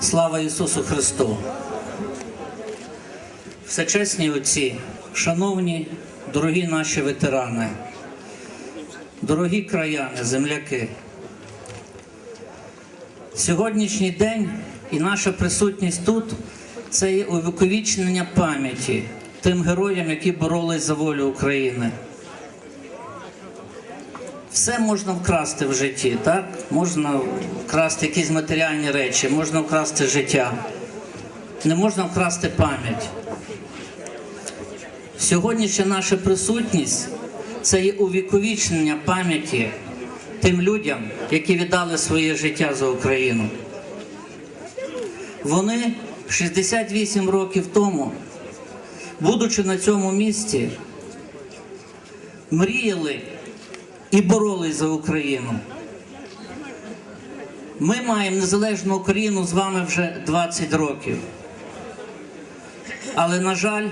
Слава Ісусу Христу! Всечесні отці, шановні, дорогі наші ветерани, дорогі краяни, земляки. Сьогоднішній день і наша присутність тут це є увіковічнення пам'яті тим героям, які боролись за волю України. Все можна вкрасти в житті, так? Можна вкрасти якісь матеріальні речі, можна вкрасти життя. Не можна вкрасти пам'ять. Сьогоднішня наша присутність це є увіковічнення пам'яті тим людям, які віддали своє життя за Україну. Вони 68 років тому, будучи на цьому місці, мріяли і боролись за Україну. Ми маємо незалежну Україну з вами вже 20 років. Але, на жаль,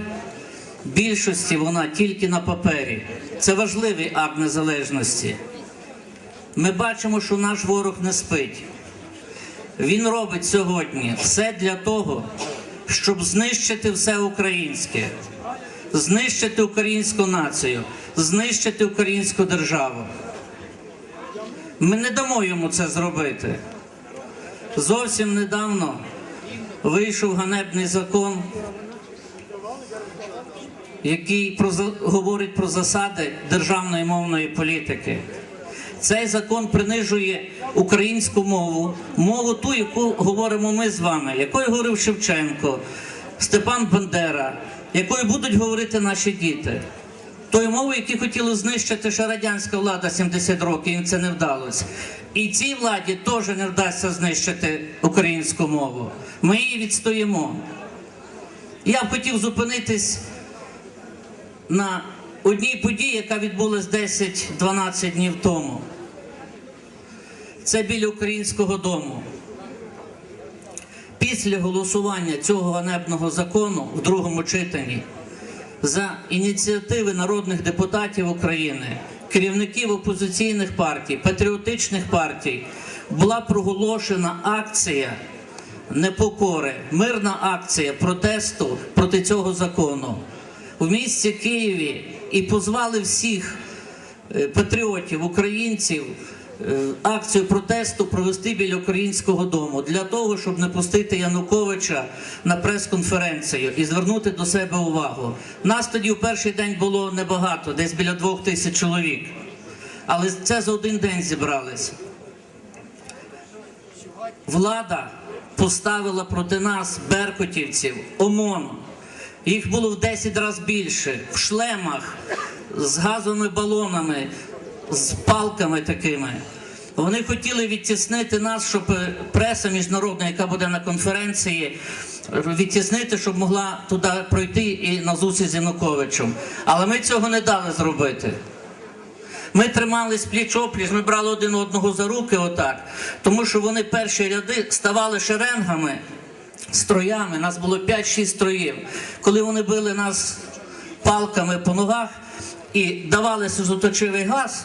більшості вона тільки на папері. Це важливий акт незалежності. Ми бачимо, що наш ворог не спить. Він робить сьогодні все для того, щоб знищити все українське, знищити українську націю, знищити українську державу. Ми не дамо йому це зробити. Зовсім недавно вийшов ганебний закон, який про, говорить про засади державної мовної політики. Цей закон принижує українську мову, мову ту, яку говоримо ми з вами, якою говорив Шевченко, Степан Бандера, якою будуть говорити наші діти. Тою мовою, яку хотіли знищити ще радянська влада 70 років, їм це не вдалося. І цій владі теж не вдасться знищити українську мову. Ми її відстоїмо. Я хотів зупинитись на одній події, яка відбулась 10-12 днів тому. Це біля українського дому. Після голосування цього ганебного закону в другому читанні за ініціативи народних депутатів України, керівників опозиційних партій, патріотичних партій була проголошена акція непокори, мирна акція протесту проти цього закону в місті Києві і позвали всіх е, патріотів, українців. Е, Акцію протесту провести біля українського дому для того, щоб не пустити Януковича на прес-конференцію і звернути до себе увагу. Нас тоді в перший день було небагато, десь біля двох тисяч чоловік. Але це за один день зібрались. Влада поставила проти нас беркутівців, ОМОН. Їх було в 10 разів більше, в шлемах, з газовими балонами, з палками такими. Вони хотіли відтіснити нас, щоб преса міжнародна, яка буде на конференції, відтіснити, щоб могла туди пройти і на зустріч з Януковичем. Але ми цього не дали зробити. Ми тримались пліч-опліч, ми брали один одного за руки отак, тому що вони перші ряди ставали шеренгами, строями, нас було 5-6 строїв. Коли вони били нас палками по ногах і давали сльозоточивий газ,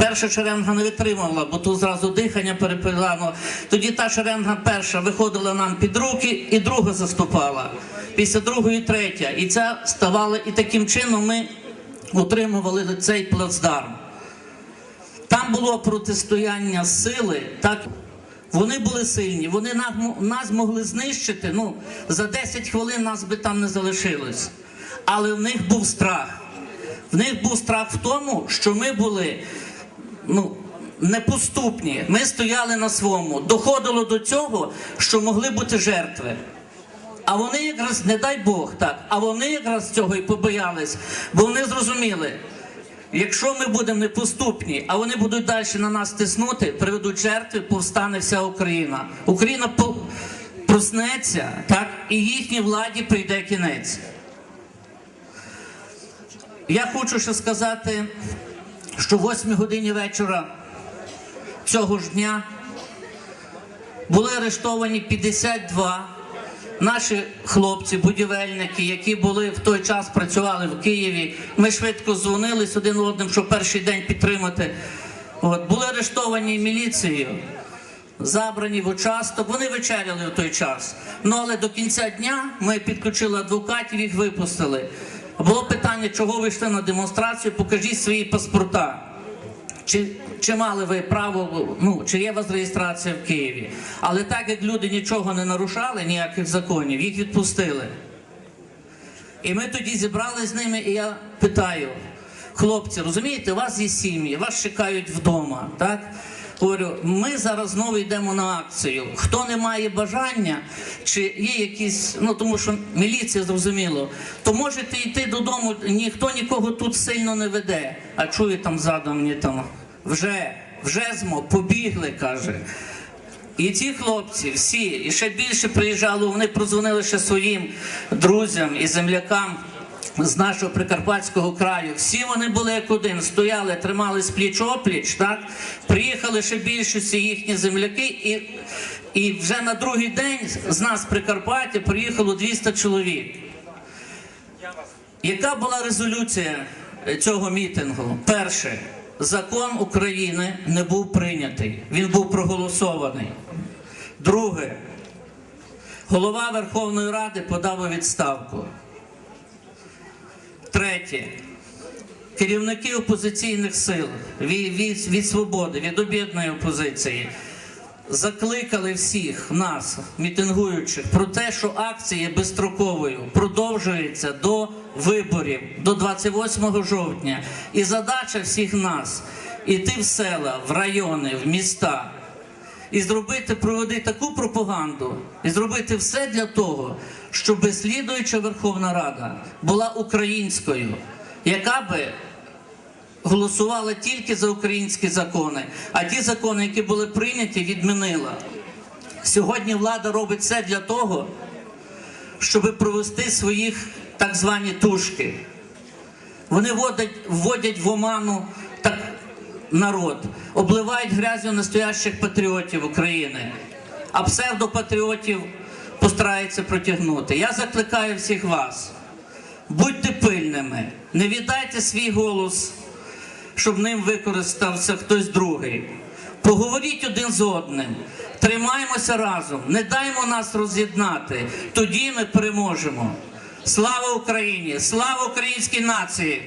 перша шеренга не витримувала, бо тут зразу дихання перепилано. Тоді та шеренга перша виходила нам під руки, і друга заступала. Після другої третя. І ця ставала, і таким чином ми утримували цей плацдарм. Там було протистояння сили, так вони були сильні, вони нас, могли знищити. Ну за 10 хвилин нас би там не залишилось. Але в них був страх. В них був страх в тому, що ми були ну, непоступні. Ми стояли на своєму. Доходило до цього, що могли бути жертви. А вони якраз, не дай Бог, так, а вони якраз цього і побоялись, бо вони зрозуміли. Якщо ми будемо непоступні, а вони будуть далі на нас тиснути, приведуть жертви, повстане вся Україна. Україна по- проснеться, так, і їхній владі прийде кінець. Я хочу ще сказати, що в 8 годині вечора цього ж дня були арештовані 52 наші хлопці, будівельники, які були в той час працювали в Києві. Ми швидко дзвонились один одним, щоб перший день підтримати. От, були арештовані міліцією. забрані в участок. Вони вечеряли в той час. Ну але до кінця дня ми підключили адвокатів, їх випустили. Було питання, чого ви йшли на демонстрацію, покажіть свої паспорта. Чи, чи мали ви право, ну чи є у вас реєстрація в Києві? Але так як люди нічого не нарушали, ніяких законів, їх відпустили. І ми тоді зібрали з ними, і я питаю, хлопці, розумієте, у вас є сім'ї, вас чекають вдома, так? Говорю, ми зараз знову йдемо на акцію. Хто не має бажання, чи є якісь, ну тому що міліція зрозуміло, то можете йти додому, ніхто нікого тут сильно не веде. А чую там ззаду мені там вже, вже змо, побігли, каже. І ці хлопці, всі, і ще більше приїжджало, вони прозвонили ще своїм друзям і землякам з нашого Прикарпатського краю. Всі вони були як один, стояли, тримались пліч опліч, так? Приїхали ще більшості їхні земляки, і, і вже на другий день з нас Прикарпаття приїхало 200 чоловік. Яка була резолюція е, цього мітингу? Перше, закон України не був прийнятий, він був проголосований. Друге, голова Верховної Ради подав у відставку. Третє. Керівники опозиційних сил від, від, від свободи, від об'єднаної опозиції закликали всіх нас, мітингуючих, про те, що акція безстроковою продовжується до виборів, до 28 жовтня. І задача всіх нас іти в села, в райони, в міста і зробити, проводити таку пропаганду, і зробити все для того, щоб слідуюча Верховна Рада була українською, яка би голосувала тільки за українські закони, а ті закони, які були прийняті, відмінила. Сьогодні влада робить все для того, щоб провести своїх так звані тушки. Вони вводять, вводять в оману народ, обливають грязю настоящих патріотів України, а псевдопатріотів постараються протягнути. Я закликаю всіх вас, будьте пильними, не віддайте свій голос, щоб ним використався хтось другий. Поговоріть один з одним, тримаємося разом, не даймо нас роз'єднати, тоді ми переможемо. Слава Україні! Слава українській нації!